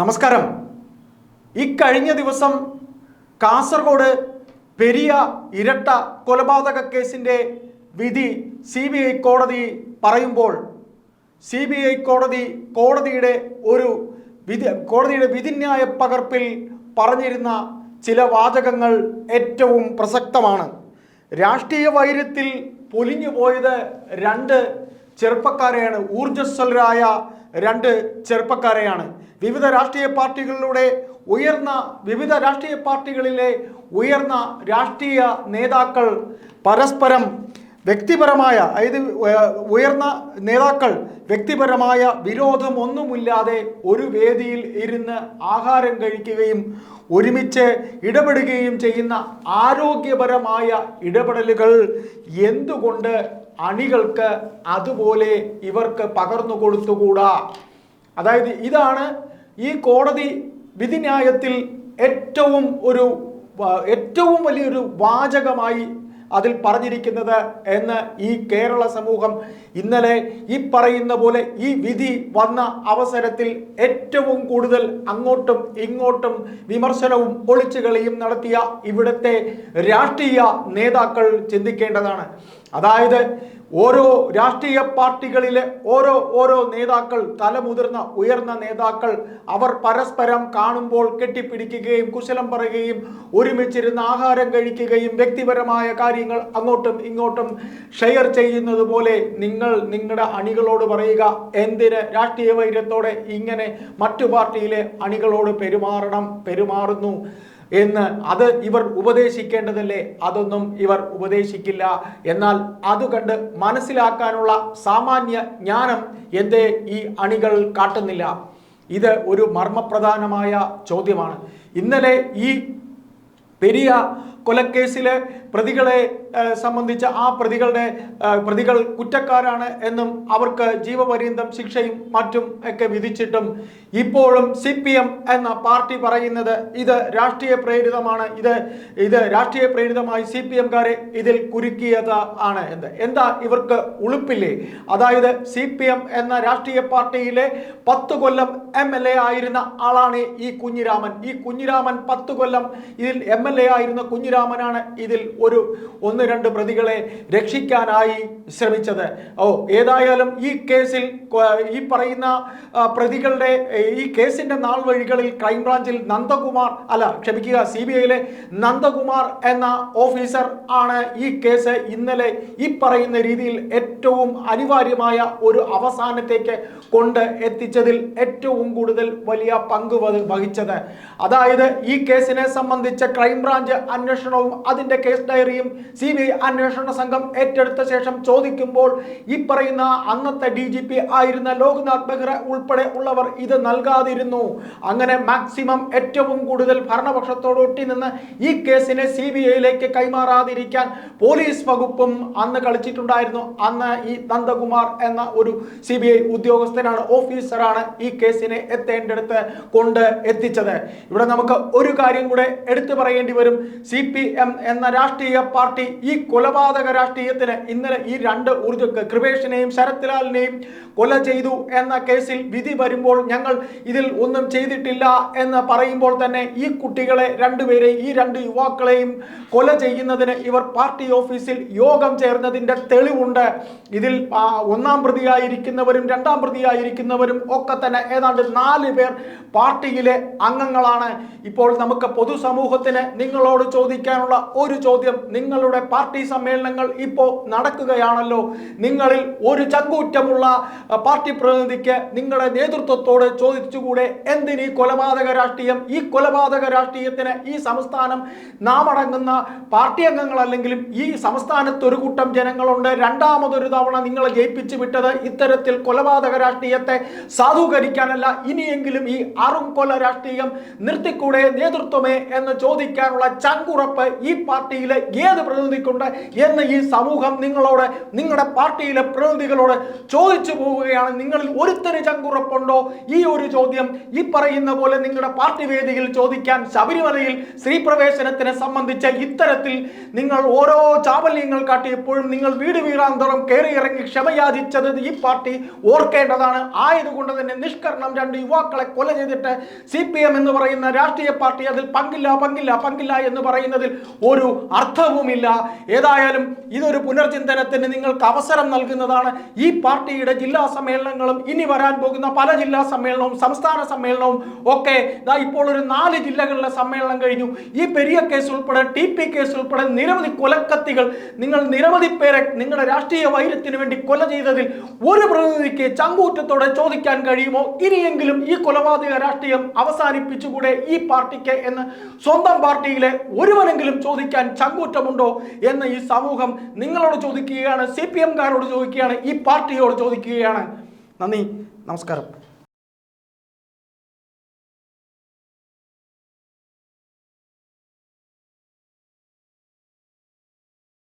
നമസ്കാരം. ഈ കഴിഞ്ഞ ദിവസം കാസർഗോഡ് പെരിയ ഇരട്ട കൊലപാതക കേസിന്റെ വിധി സി ബി ഐ കോടതി പറയുമ്പോൾ സി ബി ഐ കോടതി കോടതിയുടെ ഒരു വിധി കോടതിയുടെ വിധിന്യായ പകർപ്പിൽ പറഞ്ഞിരുന്ന ചില വാചകങ്ങൾ ഏറ്റവും പ്രസക്തമാണ്. രാഷ്ട്രീയ വൈര്യത്തിൽ പൊലിഞ്ഞു പോയത് രണ്ട് ചെറുപ്പക്കാരെയാണ്. ഊർജസ്വലരായ രണ്ട് ചെറുപ്പക്കാരെയാണ്. വിവിധ രാഷ്ട്രീയ പാർട്ടികളിലൂടെ ഉയർന്ന വിവിധ രാഷ്ട്രീയ പാർട്ടികളിലെ ഉയർന്ന രാഷ്ട്രീയ നേതാക്കൾ പരസ്പരം വ്യക്തിപരമായ അതായത് ഉയർന്ന നേതാക്കൾ വ്യക്തിപരമായ വിരോധം ഒന്നുമില്ലാതെ ഒരു വേദിയിൽ ഇരുന്ന് ആഹാരം കഴിക്കുകയും ഒരുമിച്ച് ഇടപെടുകയും ചെയ്യുന്ന ആരോഗ്യപരമായ ഇടപെടലുകൾ എന്തുകൊണ്ട് അണികൾക്ക് അതുപോലെ ഇവർക്ക് പകർന്നു കൊടുത്തുകൂടാ? അതായത് ഇതാണ് ഈ കോടതി വിധിന്യായത്തിൽ ഏറ്റവും ഒരു ഏറ്റവും വലിയൊരു വാചകമായി അതിൽ പറഞ്ഞിരിക്കുന്നത് എന്ന് ഈ കേരള സമൂഹം ഇന്നലെ ഈ പറയുന്ന പോലെ ഈ വിധി വന്ന അവസരത്തിൽ ഏറ്റവും കൂടുതൽ അങ്ങോട്ടും ഇങ്ങോട്ടും വിമർശനവും ഒളിച്ചുകളിയും നടത്തിയ ഇവിടുത്തെ രാഷ്ട്രീയ നേതാക്കൾ ചിന്തിക്കേണ്ടതാണ്. അതായത് ഓരോ രാഷ്ട്രീയ പാർട്ടികളിലെ ഓരോ ഓരോ നേതാക്കൾ തലമുതിർന്ന ഉയർന്ന നേതാക്കൾ അവർ പരസ്പരം കാണുമ്പോൾ കെട്ടിപ്പിടിക്കുകയും കുശലം പറയുകയും ഒരുമിച്ചിരുന്ന് ആഹാരം കഴിക്കുകയും വ്യക്തിപരമായ കാര്യങ്ങൾ അങ്ങോട്ടും ഇങ്ങോട്ടും ഷെയർ ചെയ്യുന്നത് പോലെ നിങ്ങൾ നിങ്ങളുടെ അണികളോട് പറയുക എന്തിന് രാഷ്ട്രീയ വൈര്യത്തോടെ ഇങ്ങനെ മറ്റു പാർട്ടിയിലെ അണികളോട് പെരുമാറണം പെരുമാറുന്നു? എന്ന് അത് ഇവർ ഉപദേശിക്കേണ്ടതല്ലേ? അതൊന്നും ഇവർ ഉപദേശിക്കില്ല. എന്നാൽ അത് കണ്ട് മനസ്സിലാക്കാനുള്ള സാമാന്യ ജ്ഞാനം എന്തേ ഈ അണികൾ കാട്ടുന്നില്ല. ഇത് ഒരു മർമ്മപ്രധാനമായ ചോദ്യമാണ്. ഇന്നലെ ഈ പെരിയ കൊലക്കേസിലെ പ്രതികളെ സംബന്ധിച്ച് ആ പ്രതികളുടെ പ്രതികൾ കുറ്റക്കാരാണ് എന്നും അവർക്ക് ജീവപര്യന്തം ശിക്ഷയും മറ്റും ഒക്കെ വിധിച്ചിട്ടും ഇപ്പോഴും സി എന്ന പാർട്ടി പറയുന്നത് ഇത് രാഷ്ട്രീയ പ്രേരിതമാണ്. ഇത് ഇത് രാഷ്ട്രീയ പ്രേരിതമായി സി പി എംകാരെ ഇതിൽ കുരുക്കിയത് ആണ് എന്ത് എന്താ ഇവർക്ക് ഉളുപ്പില്ലേ? അതായത് സി പി എം എന്ന രാഷ്ട്രീയ പാർട്ടിയിലെ പത്ത് കൊല്ലം എം എൽ എ ആയിരുന്ന ആളാണ് ഈ കുഞ്ഞിരാമൻ. ഈ കുഞ്ഞിരാമൻ പത്ത് കൊല്ലം ഇതിൽ എം എൽ എ ആയിരുന്ന കുഞ്ഞിരാമനാണ് ഇതിൽ ഒരു ഒന്ന് രണ്ട് പ്രതികളെ രക്ഷിക്കാനായി ശ്രമിച്ചത്. ഓ ഏതായാലും ഈ കേസിൽ ഈ പറയുന്ന പ്രതികളുടെ ഈ കേസിന്റെ നാൾ വഴികളിൽ ക്രൈംബ്രാഞ്ചിൽ നന്ദകുമാർ അല്ല ക്ഷമിക്കുക സി ബി ഐയിലെ നന്ദകുമാർ എന്ന ഓഫീസർ ആണ് ഈ കേസ് ഇന്നലെ ഈ പറയുന്ന രീതിയിൽ ഏറ്റവും അനിവാര്യമായ ഒരു അവസാനത്തേക്ക് കൊണ്ട് എത്തിച്ചതിൽ ഏറ്റവും കൂടുതൽ വലിയ പങ്ക് വഹിച്ചത്. അതായത് ഈ കേസിനെ സംബന്ധിച്ച ക്രൈംബ്രാഞ്ച് അന്വേഷണവും അതിന്റെ കേസ് ഡയറിയും സി ബി ഐ അന്വേഷണ സംഘം ഏറ്റെടുത്ത ശേഷം ചോദിക്കുമ്പോൾ ഈ പറയുന്ന അന്നത്തെ ഡി ജി പി ആയിരുന്ന ലോക്നാഥ് ബെഹ്റ ഉൾപ്പെടെ ഉള്ളവർ ഇത് നൽകാതിരുന്നു. അങ്ങനെ മാക്സിമം ഏറ്റവും കൂടുതൽ ഭരണപക്ഷത്തോട് ഒട്ടിനിന്ന് ഈ കേസിനെ സി ബി ഐയിലേക്ക് കൈമാറാതിരിക്കാൻ പോലീസ് വകുപ്പും അന്ന് കളിച്ചിട്ടുണ്ടായിരുന്നു. അന്ന് ഈ നന്ദകുമാർ എന്ന ഒരു സി ബി ഐ ഉദ്യോഗസ്ഥനാണ് ഓഫീസറാണ് ഈ കേസിനെ എത്തേണ്ടടുത്ത് കൊണ്ട് എത്തിച്ചത്. ഇവിടെ നമുക്ക് ഒരു കാര്യം കൂടെ എടുത്തു പറയേണ്ടി വരും. സി പി എം എന്ന രാഷ്ട്രീയ പാർട്ടി ഈ കൊലപാതക രാഷ്ട്രീയത്തിന് ഇന്നലെ ഈ രണ്ട് ഊർജ കൃപേഷിനെയും ശരത്ലാലിനെയും കൊല ചെയ്തു എന്ന കേസിൽ വിധി വരുമ്പോൾ ഞങ്ങൾ ഇതിൽ ഒന്നും ചെയ്തിട്ടില്ല എന്ന് പറയുമ്പോൾ തന്നെ ഈ കുട്ടികളെ രണ്ടുപേരെ ഈ രണ്ട് യുവാക്കളെയും കൊല ചെയ്യുന്നതിന് ഇവർ പാർട്ടി ഓഫീസിൽ യോഗം ചേർന്നതിന്റെ തെളിവുണ്ട്. ഇതിൽ ഒന്നാം പ്രതിയായിരിക്കുന്നവരും രണ്ടാം പ്രതിയായിരിക്കുന്നവരും ഒക്കെ തന്നെ ഏതാണ്ട് നാല് പേർ പാർട്ടിയിലെ അംഗങ്ങളാണ്. ഇപ്പോൾ നമുക്ക് പൊതുസമൂഹത്തിന് നിങ്ങളോട് ചോദിക്കാനുള്ള ഒരു ചോദ്യം നിങ്ങളുടെ പാർട്ടി സമ്മേളനങ്ങൾ ഇപ്പോൾ നടക്കുകയാണല്ലോ. നിങ്ങളിൽ ഒരു ചങ്കൂറ്റമുള്ള പാർട്ടി പ്രതിനിധിക്ക് നിങ്ങളുടെ നേതൃത്വത്തോട് ചോദിച്ചുകൂടെ? എന്തിന് ഈ കൊലപാതക രാഷ്ട്രീയം? ഈ കൊലപാതക രാഷ്ട്രീയത്തിന് ഈ സംസ്ഥാനം നാം അടങ്ങുന്ന പാർട്ടി അംഗങ്ങളല്ലെങ്കിലും ഈ സംസ്ഥാനത്ത് ഒരു കൂട്ടം ജനങ്ങളുണ്ട്. രണ്ടാമതൊരു തവണ നിങ്ങളെ ജയിപ്പിച്ചു വിട്ടത് ഇത്തരത്തിൽ കൊലപാതക രാഷ്ട്രീയത്തെ സാധൂകരിക്കാനല്ല. ഇനിയെങ്കിലും ഈ അറും കൊല രാഷ്ട്രീയം നിർത്തിക്കൂടെ നേതൃത്വമേ എന്ന് ചോദിക്കാനുള്ള ചങ്കുറപ്പ് ഈ പാർട്ടിയിലെ ഏത് പ്രതിനിധി പ്രതിനിധിക്കുണ്ട് എന്ന് ഈ സമൂഹം നിങ്ങളോട് നിങ്ങളുടെ പാർട്ടിയിലെ പ്രതിനിധികളോട് ചോദിച്ചു പോവുകയാണ്. നിങ്ങളിൽ ഒരുത്തന് ചങ്കുറപ്പുണ്ടോ? ഈ ഒരു ചോദ്യം ഈ പറയുന്ന പോലെ നിങ്ങളുടെ പാർട്ടി വേദിയിൽ ചോദിക്കാൻ ശബരിമലയിൽ സ്ത്രീ പ്രവേശനത്തിനെ സംബന്ധിച്ച് ഇത്തരത്തിൽ നിങ്ങൾ ഓരോ ചാബല്യങ്ങൾ കാട്ടിയപ്പോഴും നിങ്ങൾ വീട് വീടാന്തരം കയറി ഇറങ്ങി ക്ഷമയാചിച്ചത് ഈ പാർട്ടി ഓർക്കേണ്ടതാണ്. ആയതുകൊണ്ട് തന്നെ നിഷ്കരണം രണ്ട് യുവാക്കളെ കൊല ചെയ്തിട്ട് സി എന്ന് പറയുന്ന രാഷ്ട്രീയ പാർട്ടി അതിൽ പങ്കില്ല പങ്കില്ല പങ്കില്ല എന്ന് പറയുന്നതിൽ ഒരു അർത്ഥവുമില്ല. ഏതായാലും ഇതൊരു പുനർചിന്തനത്തിന് നിങ്ങൾക്ക് അവസരം നൽകുന്നതാണ്. ഈ പാർട്ടിയുടെ ജില്ലാ സമ്മേളനങ്ങളും ഇനി വരാൻ പോകുന്ന പല ജില്ലാ സമ്മേളനവും സംസ്ഥാന സമ്മേളനവും ഒക്കെ ഇതാ ഇപ്പോൾ ഒരു നാല് ജില്ലകളിലെ സമ്മേളനം കഴിഞ്ഞു. ഈ പെരിയ കേസ് ഉൾപ്പെടെ ടി പി കേസ് ഉൾപ്പെടെ നിരവധി കൊലക്കത്തികൾ നിങ്ങൾ നിരവധി പേരെ നിങ്ങളുടെ രാഷ്ട്രീയ വൈരത്തിന് വേണ്ടി കൊല ചെയ്തതിൽ ഒരു പ്രതിനിധിക്ക് ചങ്കൂറ്റത്തോടെ ചോദിക്കാൻ കഴിയുമോ? ഇനിയെങ്കിലും ഈ കൊലപാതക രാഷ്ട്രീയം അവസാനിപ്പിച്ചുകൂടെ ഈ പാർട്ടിക്ക് എന്ന് സ്വന്തം പാർട്ടിയിലെ ഒരുവനെങ്കിലും ചോദിക്കാൻ ചങ്കൂറ്റമുണ്ടോ എന്ന് ഈ സമൂഹം നിങ്ങളോട് ചോദിക്കുകയാണ് സി പി എംകാരോട് ചോദിക്കുകയാണ് ഈ പാർട്ടിയോട് ചോദിക്കുകയാണ്. നന്ദി നമസ്കാരം.